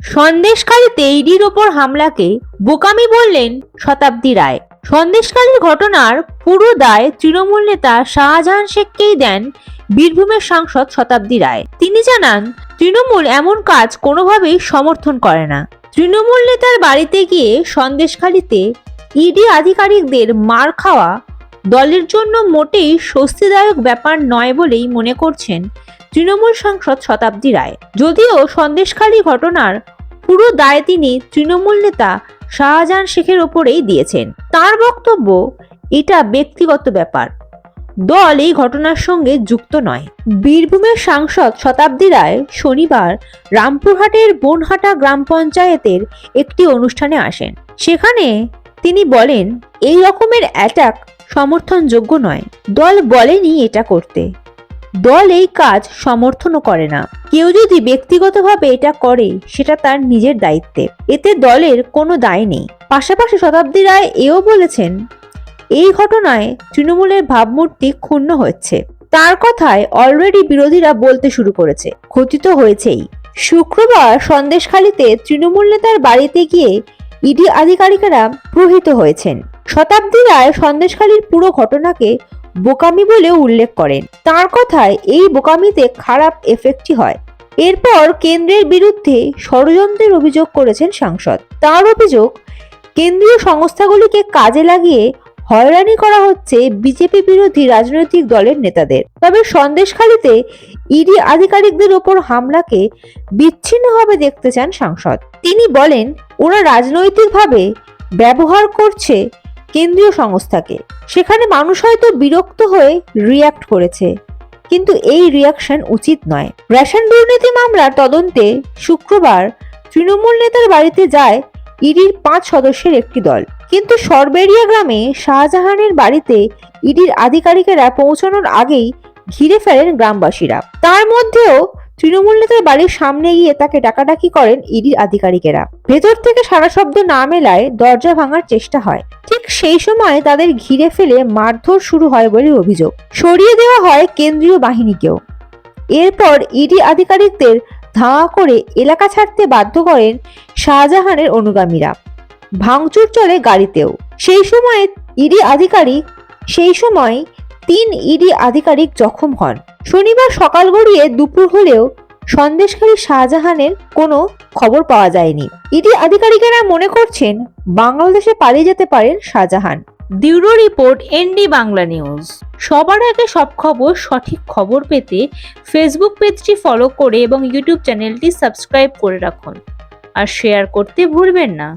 সন্দেশকারীতে ইডির ওপর হামলাকে বোকামি বললেন শতাব্দী রায়। সন্দেশকারীর ঘটনার পুরো দায় তৃণমূল নেতা শাহজাহান শেখকেই দেন বীরভূমের সাংসদ শতাব্দী রায়। তিনি জানান, তৃণমূল এমন কাজ কোনোভাবেই সমর্থন করে না। তৃণমূল নেতার বাড়িতে গিয়ে সন্দেশখালিতে ইডি আধিকারিকদের মার খাওয়া দলের জন্য মোটেই স্বস্তিদায়ক ব্যাপার নয় বলেই মনে করছেন তৃণমূল সাংসদ শতাব্দী রায়। যদিও সন্দেশখালী ঘটনার পুরো দায় তিনি তৃণমূল নেতা শাহজাহান শেখের ওপরেই দিয়েছেন। তার বক্তব্য, এটা ব্যক্তিগত ব্যাপার। দল এই ঘটনার সঙ্গে যুক্ত নয়। বীরভূমের সাংসদ শতাব্দী রায় শনিবার রামপুরহাটের বনহাটা গ্রাম পঞ্চায়েতের একটি অনুষ্ঠানে আসেন। সেখানে তিনি বলেন, এই রকমের অ্যাটাক সমর্থনযোগ্য নয়। দল বলেনি এটা করতে। দল এই কাজ সমর্থনও করে না। কেউ যদি ব্যক্তিগতভাবে এটা করে, সেটা তার নিজের দায়িত্বে। এতে দলের কোনো দায় নেই। পাশাপাশি শতাব্দী রায় এও বলেছেন, এই ঘটনায় তৃণমূলের ভাবমূর্তি ক্ষুণ্ণ হচ্ছে। তার কথায় অলরেডি বিরোধীরা বলতে শুরু করেছে ক্ষতি তো হয়েছেই। শুক্রবার সন্দেশখালীতে তৃণমূল নেতার বাড়িতে গিয়ে ইডি আধিকারিকেরা প্রহিত হয়েছেন। শতাব্দী রায় সন্দেশখালীর পুরো ঘটনাকে বোকামি বলে উল্লেখ করেন। তার কথায় এই বোকামিতে খারাপ এফেক্টই হয়। এরপর কেন্দ্রের বিরুদ্ধে ষড়যন্ত্রের অভিযোগ করেছেন সাংসদ। তার অভিযোগ, কেন্দ্রীয় সংস্থাগুলিকে কাজে লাগিয়ে হয়রানি করা হচ্ছে বিজেপি বিরোধী রাজনৈতিক দলের নেতাদের। তবে সন্দেশখালীতে ইডি আধিকারিকদের ওপর হামলাকে বিচ্ছিন্নভাবে দেখতে চান সাংসদ। তিনি বলেন, ওরা রাজনৈতিকভাবে ব্যবহার করছে কেন্দ্রীয় সংস্থাকে। সেখানে মানুষ হয়তো বিরক্ত হয়ে রিয়াক্ট করেছে। কিন্তু এই রিয়াকশন উচিত নয়। রেশন দুর্নীতি মামলার তদন্তে শুক্রবার তৃণমূল নেতার বাড়িতে যায় ইডির পাঁচ সদস্যের একটি দল। কিন্তু সরবেরিয়া গ্রামে শাহজাহানের বাড়িতে ইডির আধিকারিকেরা পৌঁছানোর আগেই ঘিরে ফেলেন গ্রামবাসীরা। তার মধ্যেও তৃণমূল নেতার বাড়ির সামনে গিয়ে তাকে ডাকাডাকি করেন ইডির আধিকারিকেরা। ভেতর থেকে সারা শব্দ না মেলায় দরজা ভাঙার চেষ্টা হয়। সেই সময় তাদের ঘিরে ফেলে মারধর শুরু হয় বলে অভিযোগ। সরিয়ে দেওয়া হয় কেন্দ্রীয় বাহিনীকেও। এরপর ইডি আধিকারিকদের ধাওয়া করে এলাকা ছাড়তে বাধ্য করেন শাহজাহানের অনুগামীরা। ভাঙচুর চলে গাড়িতেও। সেই সময় ইডি আধিকারিক, সেই সময় তিন ইডি আধিকারিক জখম হন। শনিবার সকাল গড়িয়ে দুপুর হলেও সন্দেশকারী শাহজাহানের কোনো খবর পাওয়া যায়নি। ইডি আধিকারিকেরা মনে করছেন, বাংলাদেশে পালিয়ে যেতে পারেন Shahjahan. Bureau report, ND Bangla news. সবার আগে সব খবর, সঠিক খবর পেতে ফেসবুক পেজটি ফলো করে এবং ইউটিউব চ্যানেলটি সাবস্ক্রাইব করে রাখুন। আর শেয়ার করতে ভুলবেন না।